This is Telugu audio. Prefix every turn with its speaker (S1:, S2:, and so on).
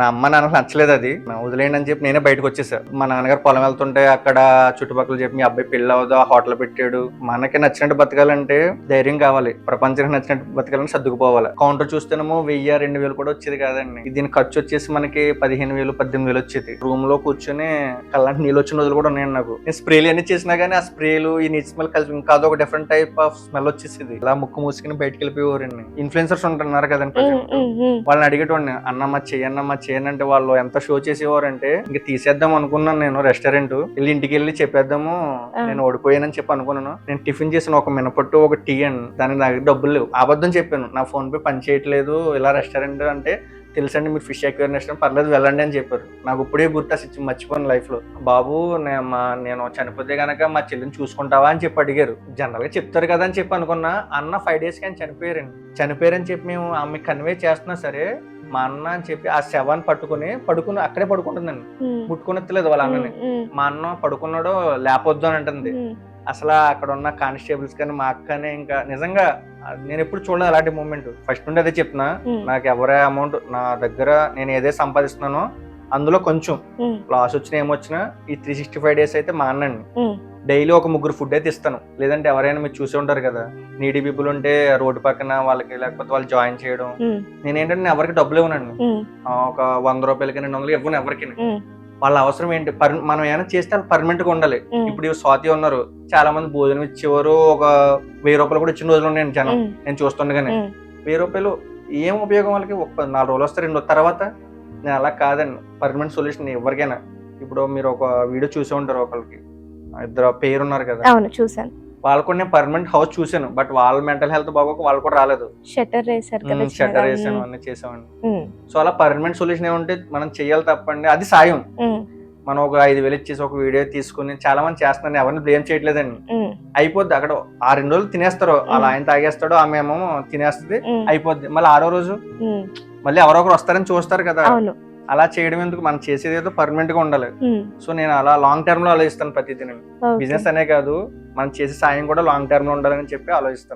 S1: నా అమ్మ నాన్నకు నచ్చలేదు అది. నా వదిలేయండి అని చెప్పి నేనే బయటకు వచ్చేసా. మా నాన్నగారు పొలం వెళ్తుంటే అక్కడ చుట్టుపక్కల చెప్పి మీ అబ్బాయి పెళ్ళి అవ్వదు ఆ హోటల్ పెట్టాడు. మనకి నచ్చినట్టు బతకాలంటే ధైర్యం కావాలి. ప్రపంచానికి నచ్చినట్టు బతకాలని సర్దుకుపోవాలి. కౌంటర్ చూస్తేనేమో వెయ్యి రెండు వేలు కూడా వచ్చేది కాదండి. దీని ఖర్చు వచ్చేసి మనకి పదిహేను వేలు పద్దెనిమిది వేలు వచ్చేది. రూమ్లో కూర్చొని కళ్ళంటి నీళ్ళు వచ్చిన రోజులు కూడా ఉన్నాయండి నాకు. నేను స్ప్రేలు అన్ని చేసినా కానీ ఆ స్ప్రేలు ఈ నీటి స్మెల్ కలిసి ఇంకా అదొక డిఫరెంట్ టైప్ ఆఫ్ స్మెల్ వచ్చేసింది. ఇలా ముక్కు మూసుకుని బయటకు వెళ్ళిపోయేవారండి. ఇన్ఫ్లుయెన్సర్స్ ఉంటున్నారు కదండి. వాళ్ళని అడిగేటోడిని అన్నమ్మ చేయన్నమ్మ చేయనంటే వాళ్ళు ఎంత షో చేసేవారంటే ఇంక తీసేద్దాం అనుకున్నాను నేను రెస్టారెంట్ వెళ్ళి ఇంటికి వెళ్ళి చెప్పేద్దాము. నేను ఓడిపోయానని చెప్పి అనుకున్నాను. నేను టిఫిన్ చేసిన ఒక మినపట్టు ఒక టీ అండ్ దానికి నా దగ్గర డబ్బులు లేవు. అబద్ధం చెప్పాను. నా ఫోన్ పే పని చేయట్లేదు. ఇలా రెస్టారెంట్ అంటే తెలుసండి మీరు ఫిష్ ఎక్వేర్ రెస్టారెంట్ పర్లేదు వెళ్ళండి అని చెప్పారు. నాకు ఇప్పుడే గుర్తు అసలు మర్చిపోయాను లైఫ్లో. బాబు మా నేను చనిపోతే గనక మా చెల్లిని చూసుకుంటావా? అని చెప్పి అడిగారు. జనరల్గా చెప్తారు కదా అని చెప్పి అనుకున్నా. అన్న ఫైవ్ డేస్ కానీ చనిపోయారండి. చనిపోయారని చెప్పి మేము ఆమె కన్వే చేస్తున్నా సరే మా అన్న అని చెప్పి ఆ శవాన్ని పట్టుకుని పడుకుని అక్కడే పడుకుంటుందండి. ముట్టుకునెత్తలేదు వాళ్ళ అన్నని. మా అన్న పడుకున్నాడో లేపొద్దు అని అంటుంది. అసలు అక్కడ ఉన్న కానిస్టేబుల్స్ కానీ మా అక్కనే ఇంకా నిజంగా నేను ఎప్పుడు చూడలేదు అలాంటి మూమెంట్. ఫస్ట్ నుండి అదే చెప్తున్నా. నాకు ఎవరే అమౌంట్ నా దగ్గర నేను ఏదే సంపాదిస్తున్నానో అందులో కొంచెం లాస్ వచ్చినా ఏమొచ్చినా ఈ త్రీ సిక్స్టీ ఫైవ్ డేస్ అయితే మా అన్నండి
S2: ఉమ్,
S1: డైలీ ఒక ముగ్గురు ఫుడ్ అయితే ఇస్తాను లేదంటే ఎవరైనా మీరు చూసి ఉంటారు కదా నీడీ పీపుల్ ఉంటే రోడ్డు పక్కన వాళ్ళకి లేకపోతే వాళ్ళు జాయిన్ చేయడం. నేను ఏంటంటే నేను ఎవరికి డబ్బులు ఇవ్వనండి. ఒక వంద రూపాయలకి రెండు వందలు ఇవ్వను ఎవరికి వాళ్ళ అవసరం ఏంటి? మనం ఏమైనా చేస్తే వాళ్ళు పర్మనెంట్గా ఉండాలి. ఇప్పుడు స్వాతి ఉన్నారు. చాలా మంది భోజనం ఇచ్చేవారు ఒక వెయ్యి రూపాయలు కూడా ఇచ్చిన రోజులు ఉన్నాయండి జనం. నేను చూస్తుండగానే. వెయ్యి రూపాయలు ఏం ఉపయోగం వాళ్ళకి? ఒక నాలుగు రోజులు వస్తారు రెండు తర్వాత నేను అలా కాదండి. పర్మనెంట్ సొల్యూషన్ ఎవరికైనా. ఇప్పుడు మీరు ఒక వీడియో చూసే ఉంటారు ఒకరికి ఇద్దరు పేరు ఉన్నారు కదా.
S2: అవును చూసాను
S1: వాళ్ళు కూడా నేను పర్మనెంట్ హౌస్ చూసాను బట్ వాళ్ళ మెంటల్ హెల్త్ బాగోక వాళ్ళు కూడా రాలేదు.
S2: షట్టర్ వేసారు కదా
S1: షట్టర్. వేసాను అన్ని చేసామండి సో అలా పర్మనెంట్ సొల్యూషన్ ఏముంటే మనం చేయాలి తప్పండి. అది సాయం. మనం ఒక ఐదు వేలు ఇచ్చేసి ఒక వీడియో తీసుకుని చాలా మంది చేస్తున్నాను ఎవరిని బ్లేమ్ చేయట్లేదండి. అయిపోద్ది. అక్కడ ఆ రెండు రోజులు తినేస్తారు. అలా. ఆయన తాగేస్తాడు ఆమె ఏమో తినేస్తుంది. అయిపోద్ది. మళ్ళీ ఆరో రోజు మళ్ళీ ఎవరో ఒకరు వస్తారని చూస్తారు కదా. అలా చేయడం ఎందుకు? మనం చేసేది ఏదో పర్మనెంట్గా ఉండాలి సో నేను అలా లాంగ్ టర్మ్లో ఆలోచిస్తాను ప్రతిదీ. బిజినెస్ అనే కాదు. మనం చేసే సాయం కూడా లాంగ్ టర్మ్లో ఉండాలని చెప్పి ఆలోచిస్తాను.